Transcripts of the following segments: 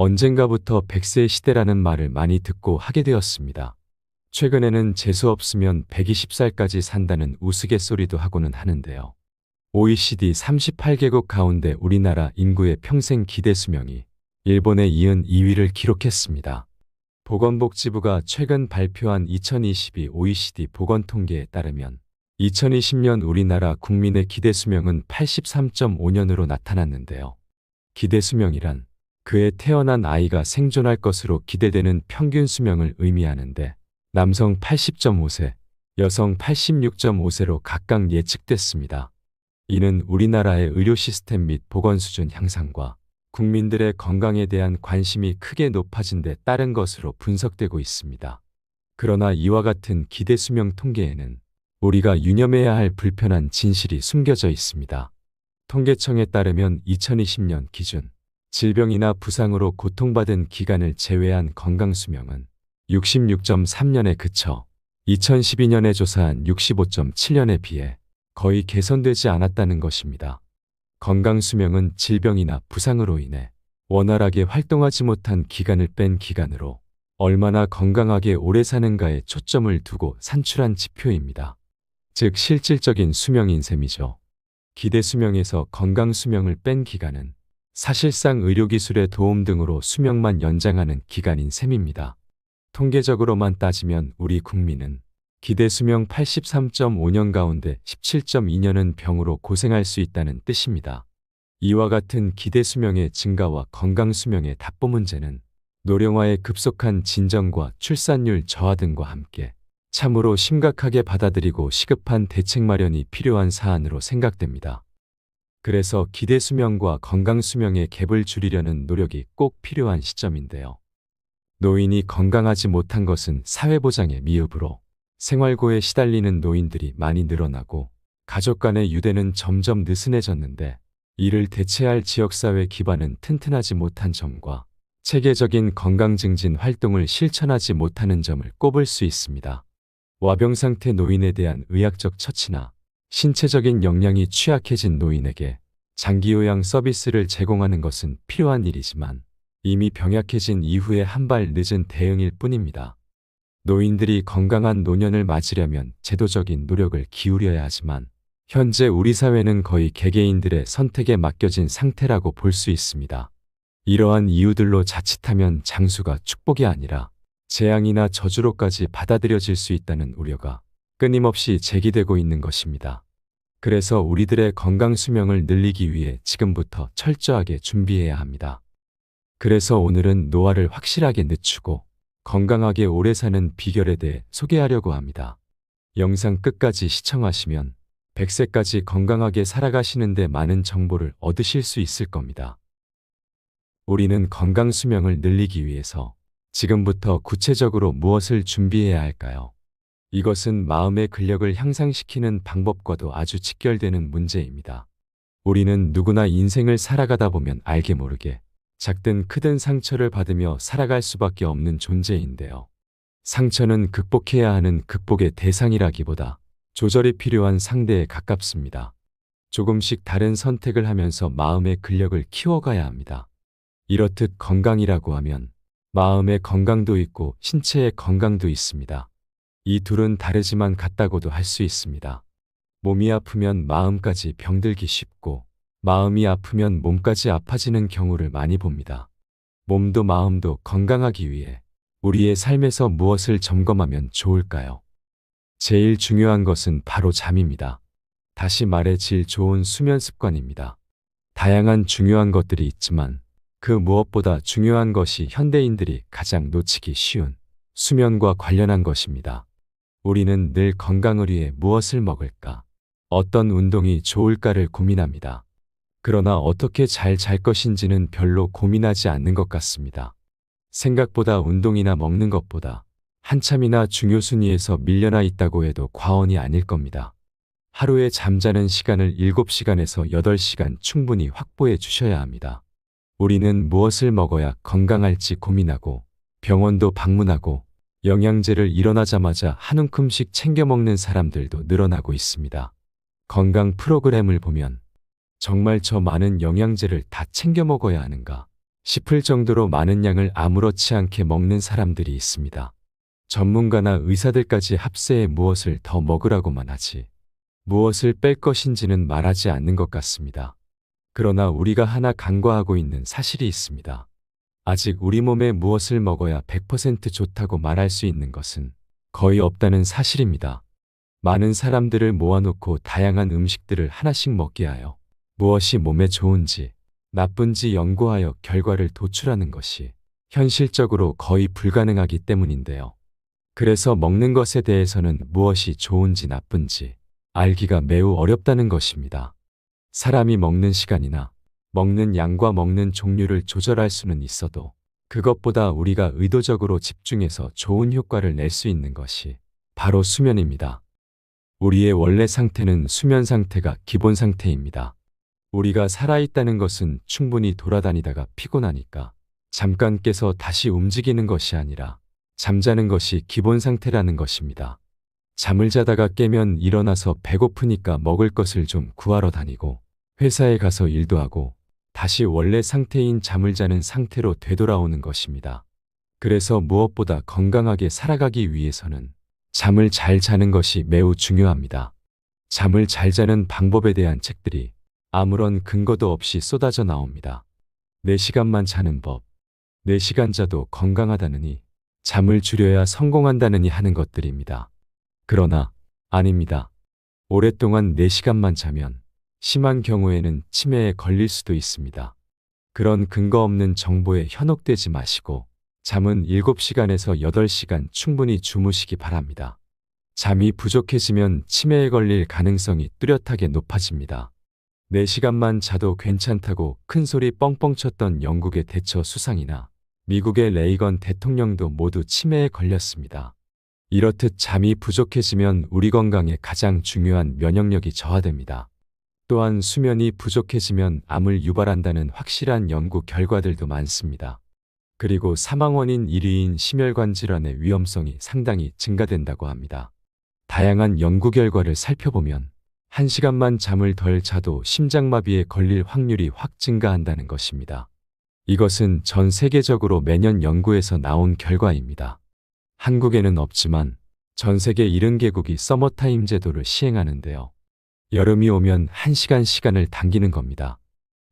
언젠가부터 100세 시대라는 말을 많이 듣고 하게 되었습니다. 최근에는 재수 없으면 120살까지 산다는 우스갯소리도 하고는 하는데요. OECD 38개국 가운데 우리나라 인구의 평생 기대 수명이 일본에 이은 2위를 기록했습니다. 보건복지부가 최근 발표한 2022 OECD 보건 통계에 따르면 2020년 우리나라 국민의 기대 수명은 83.5년으로 나타났는데요. 기대 수명이란 그에 태어난 아이가 생존할 것으로 기대되는 평균 수명을 의미하는데 남성 80.5세, 여성 86.5세로 각각 예측됐습니다. 이는 우리나라의 의료 시스템 및 보건 수준 향상과 국민들의 건강에 대한 관심이 크게 높아진 데 따른 것으로 분석되고 있습니다. 그러나 이와 같은 기대 수명 통계에는 우리가 유념해야 할 불편한 진실이 숨겨져 있습니다. 통계청에 따르면 2020년 기준 질병이나 부상으로 고통받은 기간을 제외한 건강수명은 66.3년에 그쳐 2012년에 조사한 65.7년에 비해 거의 개선되지 않았다는 것입니다. 건강수명은 질병이나 부상으로 인해 원활하게 활동하지 못한 기간을 뺀 기간으로 얼마나 건강하게 오래 사는가에 초점을 두고 산출한 지표입니다. 즉 실질적인 수명인 셈이죠. 기대 수명에서 건강 수명을 뺀 기간은 사실상 의료기술의 도움 등으로 수명만 연장하는 기간인 셈입니다. 통계적으로만 따지면 우리 국민은 기대 수명 83.5년 가운데 17.2년은 병으로 고생할 수 있다는 뜻입니다. 이와 같은 기대 수명의 증가와 건강 수명의 답보 문제는 노령화의 급속한 진정과 출산율 저하 등과 함께 참으로 심각하게 받아들이고 시급한 대책 마련이 필요한 사안으로 생각됩니다. 그래서 기대 수명과 건강 수명의 갭을 줄이려는 노력이 꼭 필요한 시점인데요. 노인이 건강하지 못한 것은 사회보장의 미흡으로 생활고에 시달리는 노인들이 많이 늘어나고 가족 간의 유대는 점점 느슨해졌는데 이를 대체할 지역사회 기반은 튼튼하지 못한 점과 체계적인 건강 증진 활동을 실천하지 못하는 점을 꼽을 수 있습니다. 와병 상태 노인에 대한 의학적 처치나 신체적인 역량이 취약해진 노인에게 장기요양 서비스를 제공하는 것은 필요한 일이지만 이미 병약해진 이후에 한 발 늦은 대응일 뿐입니다. 노인들이 건강한 노년을 맞으려면 제도적인 노력을 기울여야 하지만 현재 우리 사회는 거의 개개인들의 선택에 맡겨진 상태라고 볼 수 있습니다. 이러한 이유들로 자칫하면 장수가 축복이 아니라 재앙이나 저주로까지 받아들여질 수 있다는 우려가 끊임없이 제기되고 있는 것입니다. 그래서 우리들의 건강 수명을 늘리기 위해 지금부터 철저하게 준비해야 합니다. 그래서 오늘은 노화를 확실하게 늦추고 건강하게 오래 사는 비결에 대해 소개하려고 합니다. 영상 끝까지 시청하시면 100세까지 건강하게 살아가시는데 많은 정보를 얻으실 수 있을 겁니다. 우리는 건강 수명을 늘리기 위해서 지금부터 구체적으로 무엇을 준비해야 할까요? 이것은 마음의 근력을 향상시키는 방법과도 아주 직결되는 문제입니다. 우리는 누구나 인생을 살아가다 보면 알게 모르게 작든 크든 상처를 받으며 살아갈 수밖에 없는 존재인데요. 상처는 극복해야 하는 극복의 대상이라기보다 조절이 필요한 상대에 가깝습니다. 조금씩 다른 선택을 하면서 마음의 근력을 키워가야 합니다. 이렇듯 건강이라고 하면 마음의 건강도 있고 신체의 건강도 있습니다. 이 둘은 다르지만 같다고도 할 수 있습니다. 몸이 아프면 마음까지 병들기 쉽고 마음이 아프면 몸까지 아파지는 경우를 많이 봅니다. 몸도 마음도 건강하기 위해 우리의 삶에서 무엇을 점검하면 좋을까요? 제일 중요한 것은 바로 잠입니다. 다시 말해 질 좋은 수면 습관입니다. 다양한 중요한 것들이 있지만 그 무엇보다 중요한 것이 현대인들이 가장 놓치기 쉬운 수면과 관련한 것입니다. 우리는 늘 건강을 위해 무엇을 먹을까, 어떤 운동이 좋을까를 고민합니다. 그러나 어떻게 잘 잘 것인지는 별로 고민하지 않는 것 같습니다. 생각보다 운동이나 먹는 것보다 한참이나 중요 순위에서 밀려나 있다고 해도 과언이 아닐 겁니다. 하루에 잠자는 시간을 7시간에서 8시간 충분히 확보해 주셔야 합니다. 우리는 무엇을 먹어야 건강할지 고민하고 병원도 방문하고 영양제를 일어나자마자 한 움큼씩 챙겨 먹는 사람들도 늘어나고 있습니다. 건강 프로그램을 보면 정말 저 많은 영양제를 다 챙겨 먹어야 하는가 싶을 정도로 많은 양을 아무렇지 않게 먹는 사람들이 있습니다. 전문가나 의사들까지 합세에 무엇을 더 먹으라고만 하지 무엇을 뺄 것인지는 말하지 않는 것 같습니다. 그러나 우리가 하나 간과하고 있는 사실이 있습니다. 아직 우리 몸에 무엇을 먹어야 100% 좋다고 말할 수 있는 것은 거의 없다는 사실입니다. 많은 사람들을 모아놓고 다양한 음식들을 하나씩 먹게 하여 무엇이 몸에 좋은지 나쁜지 연구하여 결과를 도출하는 것이 현실적으로 거의 불가능하기 때문인데요. 그래서 먹는 것에 대해서는 무엇이 좋은지 나쁜지 알기가 매우 어렵다는 것입니다. 사람이 먹는 시간이나 먹는 양과 먹는 종류를 조절할 수는 있어도 그것보다 우리가 의도적으로 집중해서 좋은 효과를 낼 수 있는 것이 바로 수면입니다. 우리의 원래 상태는 수면 상태가 기본 상태입니다. 우리가 살아있다는 것은 충분히 돌아다니다가 피곤하니까 잠깐 깨서 다시 움직이는 것이 아니라 잠자는 것이 기본 상태라는 것입니다. 잠을 자다가 깨면 일어나서 배고프니까 먹을 것을 좀 구하러 다니고 회사에 가서 일도 하고 다시 원래 상태인 잠을 자는 상태로 되돌아오는 것입니다. 그래서 무엇보다 건강하게 살아가기 위해서는 잠을 잘 자는 것이 매우 중요합니다. 잠을 잘 자는 방법에 대한 책들이 아무런 근거도 없이 쏟아져 나옵니다. 4시간만 자는 법, 4시간 자도 건강하다느니 잠을 줄여야 성공한다느니 하는 것들입니다. 그러나 아닙니다. 오랫동안 4시간만 자면 심한 경우에는 치매에 걸릴 수도 있습니다. 그런 근거 없는 정보에 현혹되지 마시고 잠은 7시간에서 8시간 충분히 주무시기 바랍니다. 잠이 부족해지면 치매에 걸릴 가능성이 뚜렷하게 높아집니다. 4시간만 자도 괜찮다고 큰 소리 뻥뻥 쳤던 영국의 대처 수상이나 미국의 레이건 대통령도 모두 치매에 걸렸습니다. 이렇듯 잠이 부족해지면 우리 건강에 가장 중요한 면역력이 저하됩니다. 또한 수면이 부족해지면 암을 유발한다는 확실한 연구 결과들도 많습니다. 그리고 사망 원인 1위인 심혈관 질환의 위험성이 상당히 증가된다고 합니다. 다양한 연구 결과를 살펴보면 1시간만 잠을 덜 자도 심장마비에 걸릴 확률이 확 증가한다는 것입니다. 이것은 전 세계적으로 매년 연구에서 나온 결과입니다. 한국에는 없지만 전 세계 70개국이 서머타임 제도를 시행하는데요. 여름이 오면 1시간 시간을 당기는 겁니다.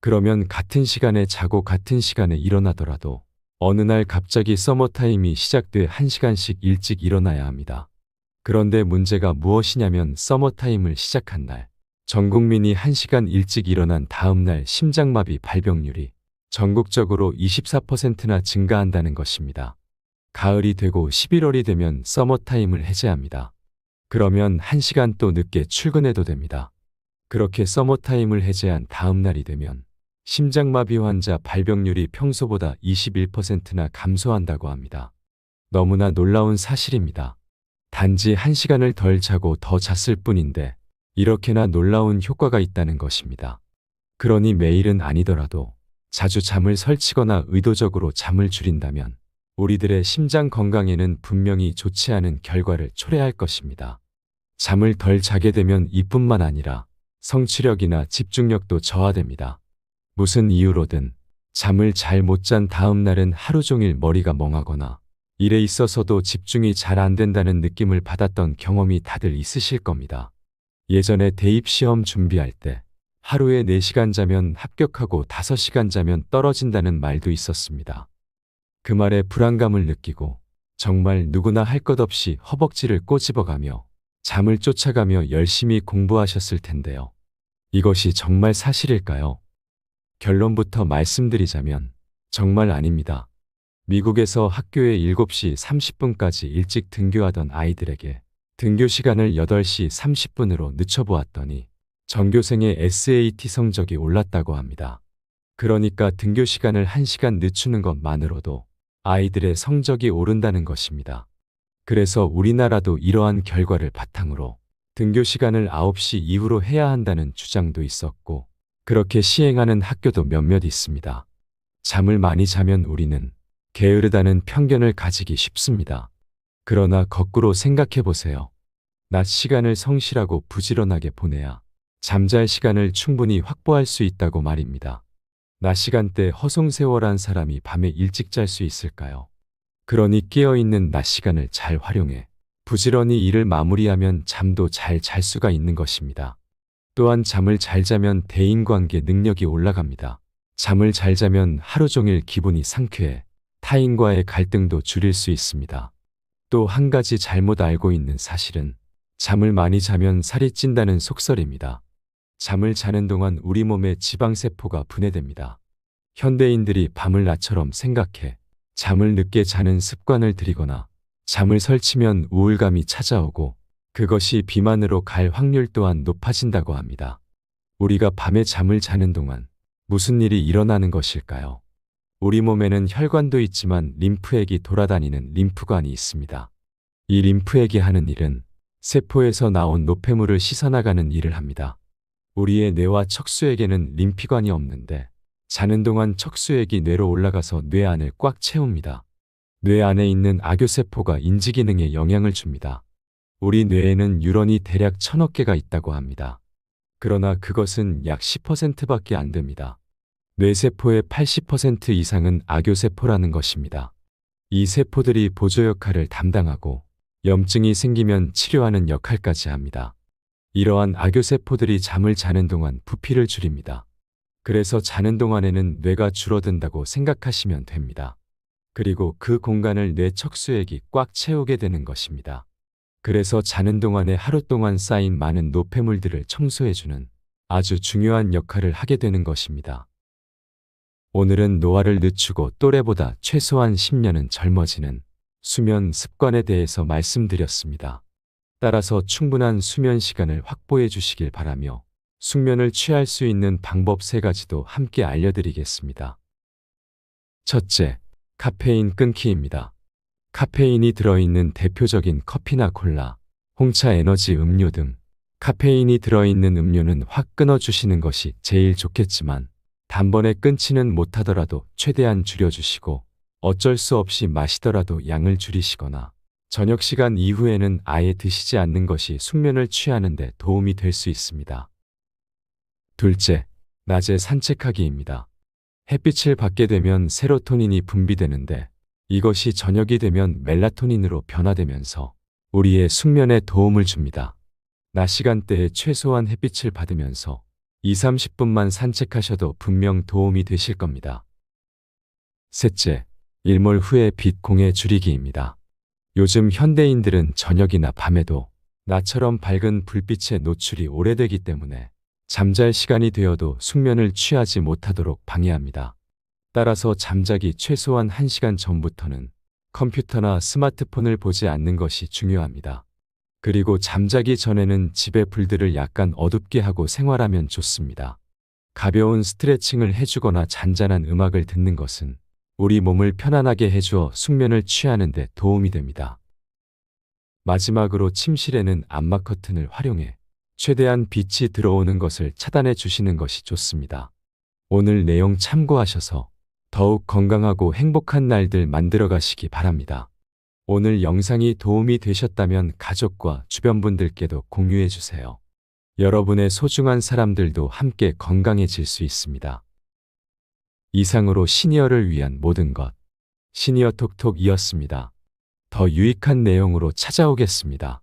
그러면 같은 시간에 자고 같은 시간에 일어나더라도 어느 날 갑자기 서머타임이 시작돼 1시간씩 일찍 일어나야 합니다. 그런데 문제가 무엇이냐면 서머타임을 시작한 날, 전 국민이 1시간 일찍 일어난 다음 날 심장마비 발병률이 전국적으로 24%나 증가한다는 것입니다. 가을이 되고 11월이 되면 서머타임을 해제합니다. 그러면 1시간 또 늦게 출근해도 됩니다. 그렇게 서머타임을 해제한 다음 날이 되면 심장마비 환자 발병률이 평소보다 21%나 감소한다고 합니다. 너무나 놀라운 사실입니다. 단지 1시간을 덜 자고 더 잤을 뿐인데 이렇게나 놀라운 효과가 있다는 것입니다. 그러니 매일은 아니더라도 자주 잠을 설치거나 의도적으로 잠을 줄인다면 우리들의 심장 건강에는 분명히 좋지 않은 결과를 초래할 것입니다. 잠을 덜 자게 되면 이뿐만 아니라 성취력이나 집중력도 저하됩니다. 무슨 이유로든 잠을 잘 못 잔 다음 날은 하루 종일 머리가 멍하거나 일에 있어서도 집중이 잘 안 된다는 느낌을 받았던 경험이 다들 있으실 겁니다. 예전에 대입 시험 준비할 때 하루에 4시간 자면 합격하고 5시간 자면 떨어진다는 말도 있었습니다. 그 말에 불안감을 느끼고 정말 누구나 할 것 없이 허벅지를 꼬집어가며 잠을 쫓아가며 열심히 공부하셨을 텐데요. 이것이 정말 사실일까요? 결론부터 말씀드리자면 정말 아닙니다. 미국에서 학교에 7시 30분까지 일찍 등교하던 아이들에게 등교 시간을 8시 30분으로 늦춰보았더니 전교생의 SAT 성적이 올랐다고 합니다. 그러니까 등교 시간을 1시간 늦추는 것만으로도 아이들의 성적이 오른다는 것입니다. 그래서 우리나라도 이러한 결과를 바탕으로 등교 시간을 9시 이후로 해야 한다는 주장도 있었고 그렇게 시행하는 학교도 몇몇 있습니다. 잠을 많이 자면 우리는 게으르다는 편견을 가지기 쉽습니다. 그러나 거꾸로 생각해 보세요. 낮 시간을 성실하고 부지런하게 보내야 잠잘 시간을 충분히 확보할 수 있다고 말입니다. 낮 시간대 허송세월한 사람이 밤에 일찍 잘 수 있을까요? 그러니 깨어있는 낮 시간을 잘 활용해 부지런히 일을 마무리하면 잠도 잘 잘 수가 있는 것입니다. 또한 잠을 잘 자면 대인관계 능력이 올라갑니다. 잠을 잘 자면 하루 종일 기분이 상쾌해 타인과의 갈등도 줄일 수 있습니다. 또 한 가지 잘못 알고 있는 사실은 잠을 많이 자면 살이 찐다는 속설입니다. 잠을 자는 동안 우리 몸의 지방세포가 분해됩니다. 현대인들이 밤을 낮처럼 생각해 잠을 늦게 자는 습관을 들이거나 잠을 설치면 우울감이 찾아오고 그것이 비만으로 갈 확률 또한 높아진다고 합니다. 우리가 밤에 잠을 자는 동안 무슨 일이 일어나는 것일까요? 우리 몸에는 혈관도 있지만 림프액이 돌아다니는 림프관이 있습니다. 이 림프액이 하는 일은 세포에서 나온 노폐물을 씻어나가는 일을 합니다. 우리의 뇌와 척수에게는 림피관이 없는데 자는 동안 척수액이 뇌로 올라가서 뇌 안을 꽉 채웁니다. 뇌 안에 있는 악교세포가 인지 기능에 영향을 줍니다. 우리 뇌에는 유런이 대략 천억 개가 있다고 합니다. 그러나 그것은 약 10%밖에 안 됩니다. 뇌세포의 80% 이상은 악교세포라는 것입니다. 이 세포들이 보조 역할을 담당하고 염증이 생기면 치료하는 역할까지 합니다. 이러한 악교세포들이 잠을 자는 동안 부피를 줄입니다. 그래서 자는 동안에는 뇌가 줄어든다고 생각하시면 됩니다. 그리고 그 공간을 뇌 척수액이 꽉 채우게 되는 것입니다. 그래서 자는 동안에 하루 동안 쌓인 많은 노폐물들을 청소해주는 아주 중요한 역할을 하게 되는 것입니다. 오늘은 노화를 늦추고 또래보다 최소한 10년은 젊어지는 수면 습관에 대해서 말씀드렸습니다. 따라서 충분한 수면 시간을 확보해 주시길 바라며 숙면을 취할 수 있는 방법 세 가지도 함께 알려드리겠습니다. 첫째, 카페인 끊기입니다. 카페인이 들어있는 대표적인 커피나 콜라, 홍차 에너지 음료 등 카페인이 들어있는 음료는 확 끊어주시는 것이 제일 좋겠지만 단번에 끊지는 못하더라도 최대한 줄여주시고 어쩔 수 없이 마시더라도 양을 줄이시거나 저녁 시간 이후에는 아예 드시지 않는 것이 숙면을 취하는 데 도움이 될 수 있습니다. 둘째, 낮에 산책하기입니다. 햇빛을 받게 되면 세로토닌이 분비되는데 이것이 저녁이 되면 멜라토닌으로 변화되면서 우리의 숙면에 도움을 줍니다. 낮 시간대에 최소한 햇빛을 받으면서 2, 30분만 산책하셔도 분명 도움이 되실 겁니다. 셋째, 일몰 후에 빛 공해 줄이기입니다. 요즘 현대인들은 저녁이나 밤에도 나처럼 밝은 불빛에 노출이 오래되기 때문에 잠잘 시간이 되어도 숙면을 취하지 못하도록 방해합니다. 따라서 잠자기 최소한 1시간 전부터는 컴퓨터나 스마트폰을 보지 않는 것이 중요합니다. 그리고 잠자기 전에는 집의 불들을 약간 어둡게 하고 생활하면 좋습니다. 가벼운 스트레칭을 해주거나 잔잔한 음악을 듣는 것은 우리 몸을 편안하게 해주어 숙면을 취하는 데 도움이 됩니다. 마지막으로 침실에는 암막 커튼을 활용해 최대한 빛이 들어오는 것을 차단해 주시는 것이 좋습니다. 오늘 내용 참고하셔서 더욱 건강하고 행복한 날들 만들어 가시기 바랍니다. 오늘 영상이 도움이 되셨다면 가족과 주변 분들께도 공유해 주세요. 여러분의 소중한 사람들도 함께 건강해질 수 있습니다. 이상으로 시니어를 위한 모든 것. 시니어 톡톡이었습니다. 더 유익한 내용으로 찾아오겠습니다.